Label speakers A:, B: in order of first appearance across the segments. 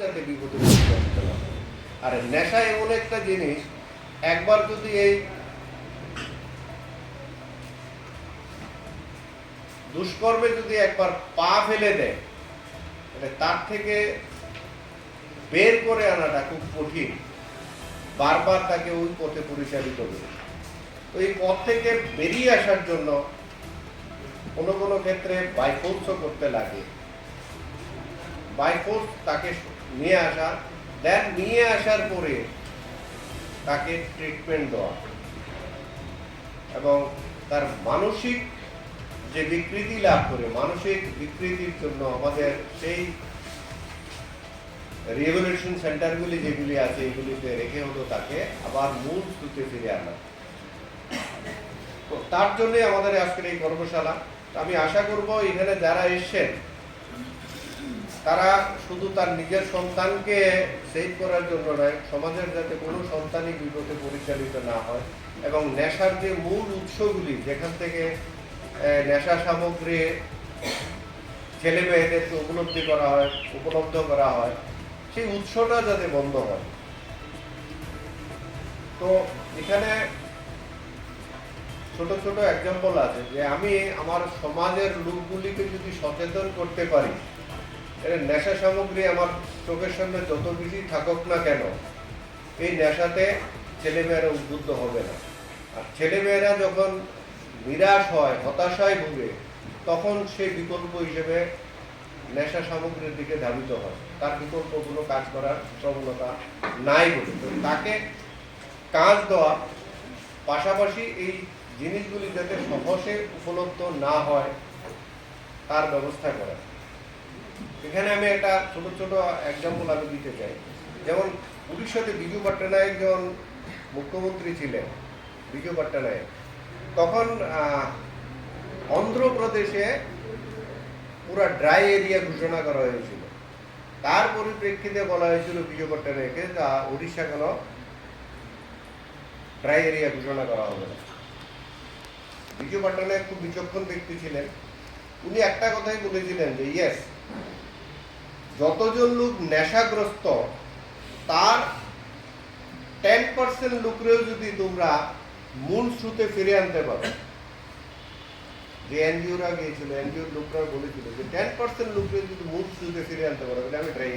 A: যাতে বিপদে না আর নেশা এমন একটা জিনিস, একবার যদি এই দুষ্কর্মে যদি একবার পা ফেলে দেয় তার থেকে বের করে আনাটা খুব কঠিন। বারবার তাকে ওই পথে পরিচালিত করে তো এই পথ থেকে বেরিয়ে আসার জন্য কোনো কোনো ক্ষেত্রে বাইফোর্সও করতে লাগে। বাইফোর্স তাকে নিয়ে আসা দেন নিয়ে আসার পরে তাকে ট্রিটমেন্ট দেওয়া। এবং তার মানসিক যে বিকৃতি লাভ করে, মানসিক বিকৃতির জন্য আমাদের সেই রিভলিউশন সেন্টারগুলি যেগুলি আছে, এগুলিতে রেখে হলো তাকে আবার মূল স্রোতে ফিরে আনা। তো তার জন্য আমাদের আজকের এই কর্মশালা। আমি আশা করব এখানে যারা এসছেন তারা শুধু তার নিজের সন্তানকে সেভ করার জন্য নয়, সমাজের যাতে কোনো সন্তানই বিপদে পরিচালিত না হয় এবং নেশার যে মূল উৎসগুলি, যেখান থেকে নেশা সামগ্রী, ছেলে মেয়েদেরকে উপলব্ধি করা হয়, উপলব্ধ করা হয়, সেই উৎসটা যাতে বন্ধ হয়। তো এখানে ছোট ছোট এক্সাম্পল আছে যে আমি আমার সমাজের লোকগুলিকে যদি সচেতন করতে পারি এর নেশা সামগ্রী আমার চোখের সামনে যত বেশি থাকুক না কেন, এই নেশাতে ছেলেমেয়েরা উদ্বুদ্ধ হবে না। আর ছেলেমেয়েরা যখন নিরাশ হয়, হতাশায় ভুগে, তখন সেই বিকল্প হিসেবে নেশা সামগ্রীর দিকে ধাবিত হয়। তার বিকল্প কোনো কাজ করার প্রবণতা নাই বলে। তাকে কাজ দেওয়া, পাশাপাশি এই জিনিসগুলি যাতে সহজে উপলব্ধ না হয়, তার ব্যবস্থা করা। এখানে আমি একটা ছোট ছোট এক্সাম্পল আমি দিতে চাই। যেমন উড়িষ্যাতে বিজু পট্টনায়ক যখন মুখ্যমন্ত্রী ছিলেন, বিজু পট্টনায়ক তখন অন্ধ্রপ্রদেশে পুরো ড্রাই এরিয়া ঘোষণা করা হয়েছিল। তার পরিপ্রেক্ষিতে বলা হয়েছিল বিজু পট্টনায়কে তা উড়িষ্যা কেন ড্রাই এরিয়া ঘোষণা করা হবে না। বিজু পট্টনায়ক খুব বিচক্ষণ ব্যক্তি ছিলেন। উনি একটা কথাই বলেছিলেন যে ইয়েস যতজন লোক নেশাগ্রস্ত, তার টেন পার্সেন্ট লোকরেও যদি তোমরা মূল স্রোতে ফিরে আনতে পারো। যে এনজিওরা গিয়েছিল, এনজিওর লোকরা বলেছিল যে টেন পার্সেন্ট লোকরে যদি মূল স্রোতে ফিরে আনতে পারো, তাহলে আমি ট্রাই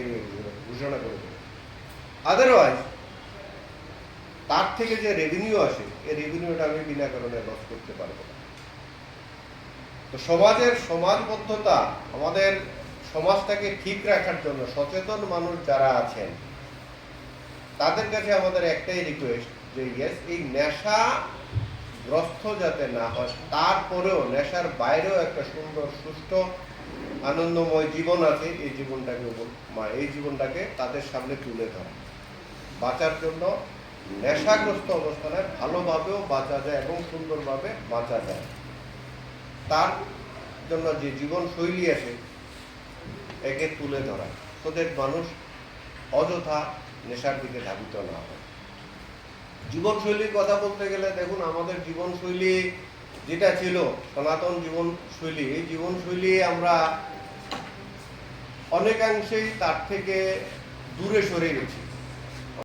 A: ঘোষণা করে দেবো। আদারওয়াইজ তার থেকে যে রেভিনিউ আসে, এই রেভিনিউটা আমি বিনা কারণে লস করতে পারব না। তো সমাজের সমাজবদ্ধতা আমাদের সমাজটাকে ঠিক রাখার জন্য সচেতন মানুষ যারা আছেন, তাদের কাছে আমাদের একটাই রিকোয়েস্ট যে ইয়েস এই নেশা গ্রস্ত যাতে না হয়, তারপরেও নেশার বাইরেও একটা সুন্দর সুস্থ আনন্দময় জীবন আছে, এই জীবনটাকে এই জীবনটাকে তাদের সামনে তুলে ধরা। বাঁচার জন্য নেশাগ্রস্ত অবস্থানে ভালোভাবেও বাঁচা যায় এবং সুন্দরভাবে বাঁচা যায়। তার জন্য যে জীবন শৈলী আছে একে তুলে ধরা তোদের মানুষ অযথা নেশার দিকে ধাবিত না হয়। জীবনশৈলীর কথা বলতে গেলে দেখুন, আমাদের জীবনশৈলী যেটা ছিল, সনাতন জীবনশৈলী, এই জীবনশৈলী আমরা অনেকাংশেই তার থেকে দূরে সরে গেছি।